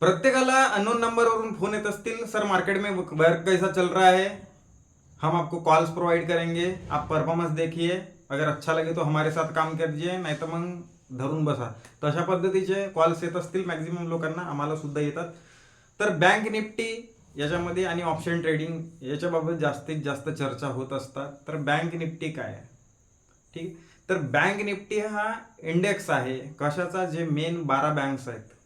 प्रत्येकाला अननोन नंबरवरून फोन येत असतील. सर मार्केट में वर्क कैसा चल रहा है? हम आपको कॉल्स प्रोवाइड करेंगे. आप परफॉर्मन्स देखिए. अगर अच्छा लगे तो हमारे साथ काम कीजिए. नाही तर मग धरून बसा. तशा पद्धतीचे कॉल्स येत असतील. मॅक्झिमम लोकांना आम्हाला सुद्धा येतात. तर बँक निफ्टी याच्यामध्ये आणि ऑप्शन ट्रेडिंग याच्याबाबत जास्तीत जास्त चर्चा होत असतात. तर बँक निफ्टी काय आहे? ठीक? तर बँक निफ्टी हा इंडेक्स आहे. कशाचा? जे मेन बारा बँक्स आहेत.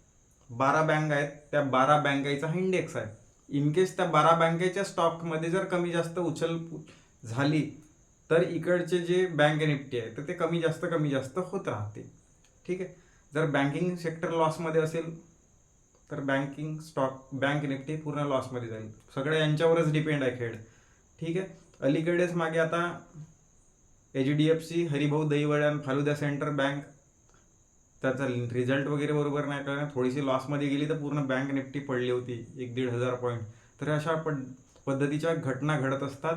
बारा बँक आहेत त्या बारा बँकाचा हा इंडेक्स आहे. इनकेस त्या बारा बँकेच्या स्टॉकमध्ये जर कमी जास्त उचल झाली तर इकडचे जे बँक निफ्टी आहे तर ते कमी जास्त कमी जास्त होत राहते. ठीक आहे? जर बँकिंग सेक्टर लॉसमध्ये असेल तर बँकिंग स्टॉक बँक निफ्टी पूर्ण लॉसमध्ये जाईल. सगळं यांच्यावरच डिपेंड आहे खेळ. ठीक आहे? अलीकडेच मागे आता H D F C Haribhau dahi vada आणि फालुदा सेंटर बँक त्याचा रिझल्ट वगैरे बरोबर नाही कारण थोडीशी लॉसमध्ये गेली तर पूर्ण बँक निफ्टी पडली होती एक दीड हजार पॉईंट तर अशा पड पद्धतीच्या घटना घडत असतात.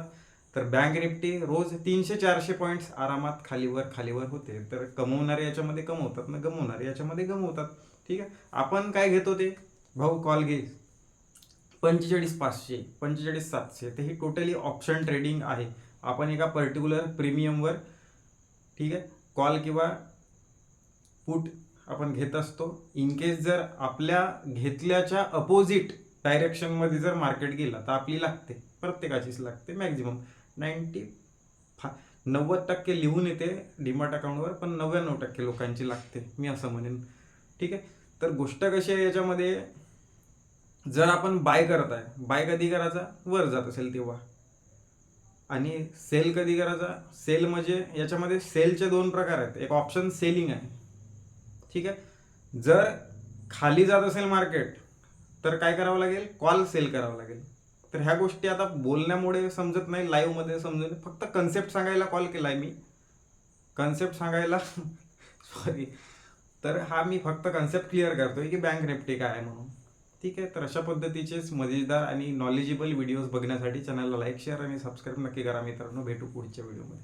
तर बँक निफ्टी रोज तीनशे चारशे पॉईंट्स आरामात खालीवर खालीवर होते. तर कमवणारे याच्यामध्ये कमवतात ना गमवणारे याच्यामध्ये गमवतात. ठीक आहे? आपण काय घेतो ते? भाऊ कॉल घे. पंचेचाळीस पाचशे पंचेचाळीस सातशे तर ही टोटली ऑप्शन ट्रेडिंग आहे. आपण एका पर्टिक्युलर प्रीमियमवर ठीक आहे? कॉल किंवा पुट आपण घेत असतो. इन केस जर आपल्या घेतल्याच्या अपोजिट डायरेक्शनमध्ये जर मार्केट गेला तर आपली लागते. प्रत्येकाचीच लागते मॅक्झिमम नाईन्टी फा नव्वद टक्के लिहून येते डिमार्ट अकाउंटवर पण नव्याण्णव टक्के लोकांची लागते. मी असं म्हणेन. ठीक आहे? तर गोष्ट कशी आहे याच्यामध्ये जर आपण बाय करत आहे बाय कधी करायचा? वर जात असेल तेव्हा. आणि सेल कधी करायचा? सेल म्हणजे याच्यामध्ये सेलचे दोन प्रकार आहेत. एक ऑप्शन सेलिंग आहे. ठीक आहे? जर खाली जात असेल मार्केट तर काय करावं लागेल? कॉल सेल करावं लागेल. तर ह्या गोष्टी आता बोलण्यामुळे समजत नाही लाईव्हमध्ये समजत नाही. फक्त कन्सेप्ट सांगायला कॉल केला आहे मी. कन्सेप्ट सांगायला सॉरी तर हा मी फक्त कन्सेप्ट क्लिअर करतोय की बँक निफ्टी काय आहे म्हणून. ठीक आहे? तर अशा पद्धतीचेच मजेदार आणि नॉलेजेबल व्हिडिओज बघण्यासाठी चॅनलला लाईक शेअर आणि सबस्क्राईब नक्की करा मित्रांनो. भेटू पुढच्या व्हिडिओमध्ये